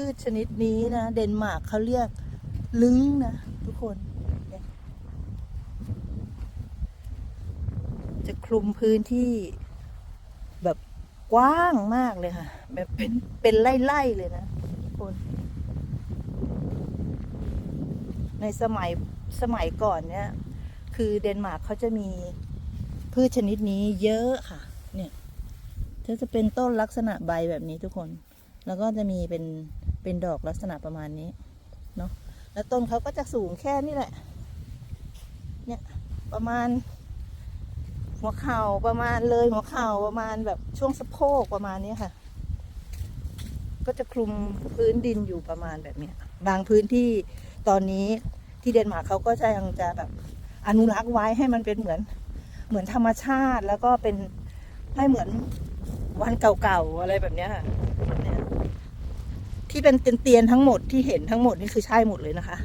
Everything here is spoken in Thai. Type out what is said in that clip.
พืชชนิดนี้นะ เดนมาร์กเขาเรียกลึงนะ ทุกคน จะคลุมพื้นที่แบบกว้างมากเลยค่ะ แบบเป็นเป็นไล่ๆเลยนะ ทุกคน ในสมัยสมัยก่อนเนี่ย คือเดนมาร์กเขาจะมีพืชชนิดนี้เยอะค่ะ เนี่ยจะจะเป็นต้นลักษณะใบแบบนี้ทุกคน แล้วก็จะมีเป็น เป็นดอกลักษณะประมาณนี้เนาะแล้วต้นเขาก็จะสูงแค่นี้แหละ เนี่ยประมาณ หัวเข่าประมาณเลยหัวเข่าประมาณแบบช่วงสะโพกประมาณนี้ค่ะ ก็จะคลุมพื้นดินอยู่ประมาณแบบเนี้ยบางพื้นที่ตอนนี้ที่เดนมาร์กเขาก็จะยังจะแบบอนุรักษ์ไว้ให้มันเป็นเหมือนเหมือนธรรมชาติแล้วก็เป็นให้เหมือนวันเก่าๆอะไรแบบเนี้ยค่ะ ที่เป็นเตียนๆทั้งหมดที่เห็นทั้งหมดนี่คือใช่หมดเลยนะคะ